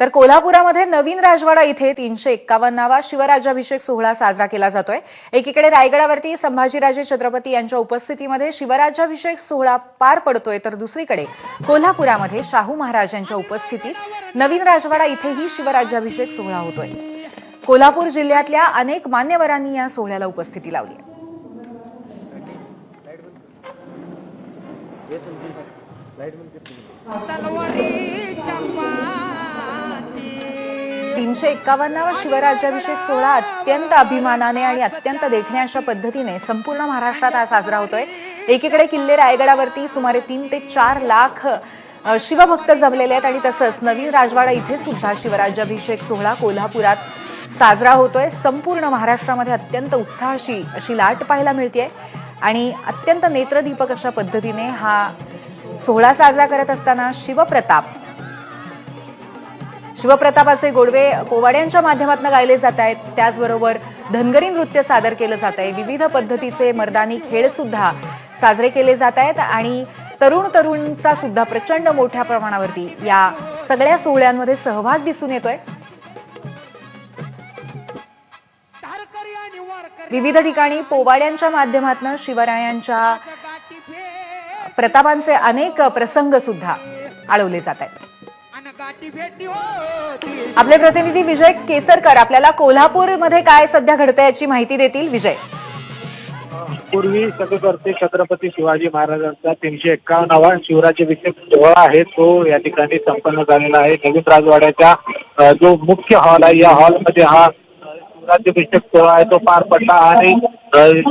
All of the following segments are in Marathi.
तर कोल्हापुरामध्ये नवीन राजवाडा इथे तीनशे एक्कावन्नावा शिवराज्याभिषेक सोहळा साजरा केला जातोय. एकीकडे रायगडावरती संभाजीराजे छत्रपती यांच्या उपस्थितीमध्ये शिवराज्याभिषेक सोहळा पार पडतोय तर दुसरीकडे कोल्हापुरामध्ये शाहू महाराज यांच्या उपस्थितीत नवीन राजवाडा इथेही शिवराज्याभिषेक सोहळा होतोय. कोल्हापूर जिल्ह्यातल्या अनेक मान्यवरांनी या सोहळ्याला उपस्थिती लावली. आहे. तीनशे एक्कावन्नावा शिवराज्याभिषेक सोहळा अत्यंत अभिमानाने आणि अत्यंत देखण्या अशा पद्धतीने संपूर्ण महाराष्ट्रात आज साजरा होतोय. एकीकडे किल्ले रायगडावरती सुमारे तीन ते चार लाख शिवभक्त जमलेले आहेत आणि तसंच नवीन राजवाडा इथे सुद्धा शिवराज्याभिषेक सोहळा कोल्हापुरात साजरा होतोय. संपूर्ण महाराष्ट्रामध्ये अत्यंत उत्साहाशी अशी लाट पाहायला मिळते आणि अत्यंत नेत्रदीपक अशा पद्धतीने हा सोहळा साजरा करत असताना शिवप्रताप शिवप्रतापाचे गोडवे पोवाड्यांच्या माध्यमातून गायले जात आहेत. त्याचबरोबर धनगरी नृत्य सादर केलं जात आहे. विविध पद्धतीचे मर्दानी खेळ सुद्धा साजरे केले जात आहेत आणि तरुण तरुणचा सुद्धा प्रचंड मोठ्या प्रमाणावरती या सगळ्या सोहळ्यांमध्ये सहभाग दिसून येतोय. विविध ठिकाणी पोवाड्यांच्या माध्यमातून शिवरायांच्या प्रतापांचे अनेक प्रसंग सुद्धा आळवले जात आहेत. आपले प्रतिनिधी विजय केसरकर आपल्याला कोल्हापूरमध्ये काय सध्या घडतंय याची माहिती देतील विजय. पूर्वी सदुकर्ते छत्रपती शिवाजी महाराजांचा तीनशे एक्कावन्नावा शिवराज्याभिषेक सोहळा आहे. तो या ठिकाणी संपन्न झालेला आहे. नवीन राजवाड्याचा जो मुख्य हॉल आहे या हॉलमध्ये हा शिवराज्याभिषेक सोहळा आहे. तो पार पडला आणि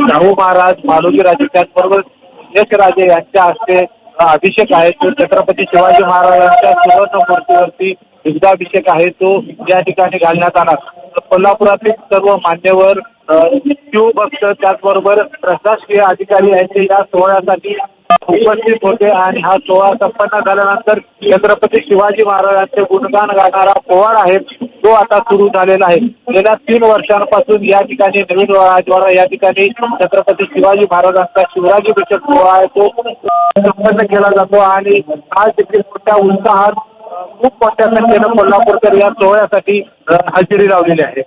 शाहू महाराज मालोजी राजे त्याचबरोबर यशराजे यांच्या हस्ते अभिषेक आहे तो छत्रपती शिवाजी महाराजांच्या सुवर्ण मूर्तीवरती दुग्धाभिषेक आहे तो या ठिकाणी घालण्यात आला. कोल्हापुरातील सर्व मान्यवर अ, शिवभक्त त्याचबरोबर प्रशासकीय अधिकारी यांचे या सोहळ्यासाठी उपस्थित होते आणि हा सोहळा संपन्न झाल्यानंतर छत्रपती शिवाजी महाराजांचे गुणगान गाणारा पोवाड आहे. तो आता सुरू झालेला आहे. गेल्या तीन वर्षांपासून या ठिकाणी नवीन राजवाडा या ठिकाणी छत्रपती शिवाजी महाराजांचा शिवराज्याभिषेक सोहळा आहे. तो संपन्न केला जातो आणि आज देखील मोठ्या उत्साहात खूप मोठ्या संख्येनं कोल्हापूरकर या सोहळ्यासाठी हजेरी लावलेली आहे.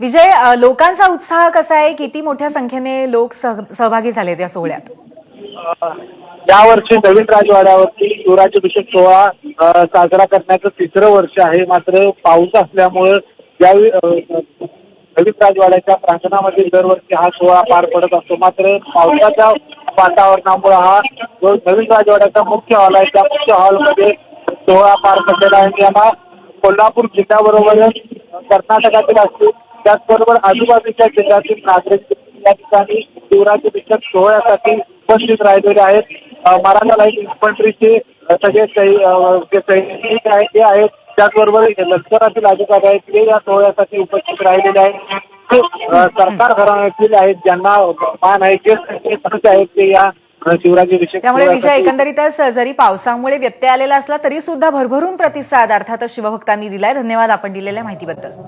विजय लोकांचा उत्साह कसा आहे? किती मोठ्या संख्येने लोक सह- सहभागी झालेत या सोहळ्यात? यावर्षी नवीन राजवाड्यावरती शिवराज्याभिषेक सोहळा साजरा करण्याचं तिसरं वर्ष आहे. मात्र पाऊस असल्यामुळं यावेळी अ, राजवाड्याच्या प्रांगणामध्ये दरवर्षी हा सोहळा पार पडत असतो. मात्र पावसाच्या वातावरणामुळे हा जो नवीन राजवाड्याचा मुख्य हॉल आहे त्या मुख्य हॉलमध्ये सोहळा पार पडलेला आहे. यांना याला कोल्हापूर जिल्ह्याबरोबरच कर्नाटकातील असतील त्याचबरोबर आजूबाजूच्या जिल्ह्यातील नागरिक या ठिकाणी शिवराज्याभिषेक सोहळ्यासाठी उपस्थित राहिलेले आहेत. मराठा लाइट इन्फंट्रीचे सै- अ, जे सैनिक आहेत ते आहेत त्याचबरोबर लष्करातील अधिकारी आहेत ते या सोहळ्यासाठी उपस्थित राहिलेले आहेत. सरकार घराण्यातील आहेत ज्यांना मान आहे जे आहेत ते या त्यामुळे विजय एकंदरीतच जरी पावसामुळे व्यत्यय आलेला असला तरी सुद्धा भरभरून प्रतिसाद अर्थातच शिवभक्तांनी दिलाय. धन्यवाद आपण दिलेल्या माहितीबद्दल.